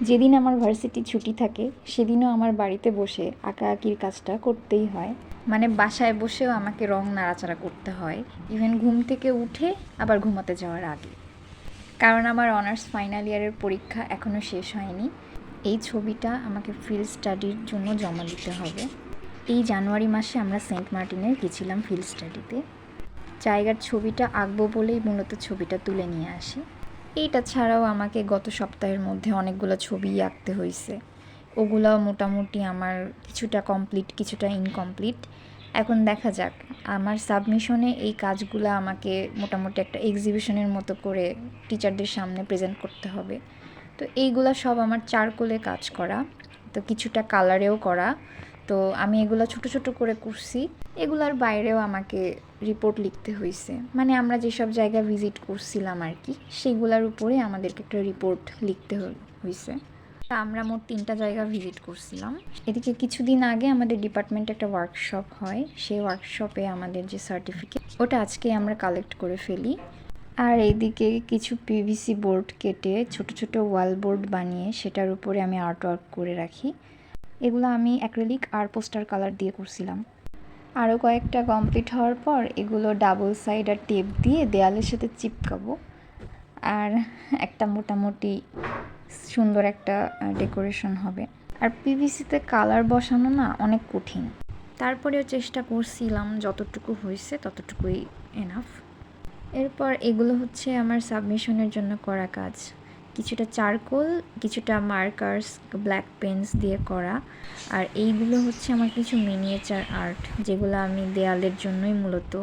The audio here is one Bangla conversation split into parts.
যেদিন আমার ভার্সিটি ছুটি থাকে, সেদিনও আমার বাড়িতে বসে আঁকা আঁকির কাজটা করতেই হয়। মানে বাসায় বসেও আমাকে রং নাড়াচাড়া করতে হয়। ইভেন ঘুম থেকে উঠে আবার ঘুমাতে যাওয়ার আগে। কারণ আমার অনার্স ফাইনাল ইয়ারের পরীক্ষা এখনও শেষ হয়নি। এই ছবিটা আমাকে ফিল্ড স্টাডির জন্য জমা দিতে হবে। এই জানুয়ারি মাসে আমরা সেন্ট মার্টিনে গেছিলাম ফিল্ড স্টাডিতে। জায়গার ছবিটা আঁকবো বলেই মূলত ছবিটা তুলে নিয়ে আসি। এইটা ছাড়াও আমাকে গত সপ্তাহের মধ্যে অনেকগুলো ছবি আঁকতে হয়েছে ওগুলো মোটামুটি আমার কিছুটা কমপ্লিট কিছুটা ইনকমপ্লিট এখন দেখা যাক, আমার সাবমিশনে এই কাজগুলো আমাকে মোটামুটি একটা এক্সিবিশনের মতো করে টিচারদের সামনে প্রেজেন্ট করতে হবে। তো এইগুলো সব আমার চারকোলে কাজ করা, তো কিছুটা কালারেও করা। তো আমি এগুলো ছোট ছোট করে করছি। এগুলার বাইরেও আমাকে রিপোর্ট লিখতে হয়েছে মানে আমরা যেসব জায়গা ভিজিট করছিলাম আর কি সেইগুলোর উপরে আমাদেরকে একটা রিপোর্ট লিখতে হয়েছে আমরা মোট তিনটা জায়গা ভিজিট করছিলাম। এদিকে কিছুদিন আগে আমাদের ডিপার্টমেন্টে একটা ওয়ার্কশপ হয়। সেই ওয়ার্কশপে আমাদের যে সার্টিফিকেট ওটা আজকে আমরা কালেক্ট করে ফেলি। আর এইদিকে কিছু পিভিসি বোর্ড কেটে ছোট ছোট ওয়াল বোর্ড বানিয়ে সেটার উপরে আমি আর্ট ওয়ার্ক করে রাখি। এগুলো আমি অ্যাক্রেলিক আর পোস্টার কালার দিয়ে করছিলাম। আরও কয়েকটা কমপ্লিট হওয়ার পর এগুলো ডাবল সাইড আর টেপ দিয়ে দেয়ালের সাথে চিপকাবো। আর একটা মোটামুটি সুন্দর একটা ডেকোরেশন হবে। আর পিভিসিতে কালার বসানো না অনেক কঠিন। তারপরেও চেষ্টা করছিলাম যতটুকু হয়েছে ততটুকুই এনাফ এরপর এগুলো হচ্ছে আমার সাবমিশনের জন্য করা কাজ। কিছুটা চারকোল, কিছুটা মার্কার্স, ব্ল্যাক পেন্স দিয়ে করা। আর এইগুলো হচ্ছে আমার কিছু মিনিয়েচার আর্ট, যেগুলো আমি দেয়ালের জন্যই মূলত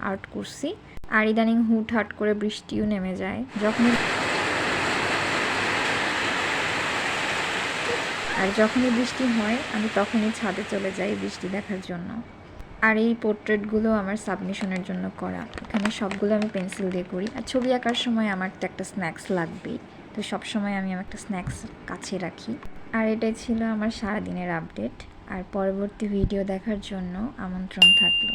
আর্ট করছি। আর ইদানিং হুট হাট করে বৃষ্টিও নেমে যায়। যখনই আর যখনই বৃষ্টি হয়, আমি তখনই ছাদে চলে যাই বৃষ্টি দেখার জন্য। আর এই পোর্ট্রেটগুলো আমার সাবমিশনের জন্য করা। এখানে সবগুলো আমি পেন্সিল দিয়ে করি। আর ছবি আঁকার সময় আমার তো একটা স্ন্যাক্স লাগবেই। তো সব সময় আমি আমার একটা স্ন্যাক্স কাছে রাখি। আর এটাই ছিল আমার সারাদিনের আপডেট আর পরবর্তী ভিডিও দেখার জন্য আমন্ত্রণ থাকল।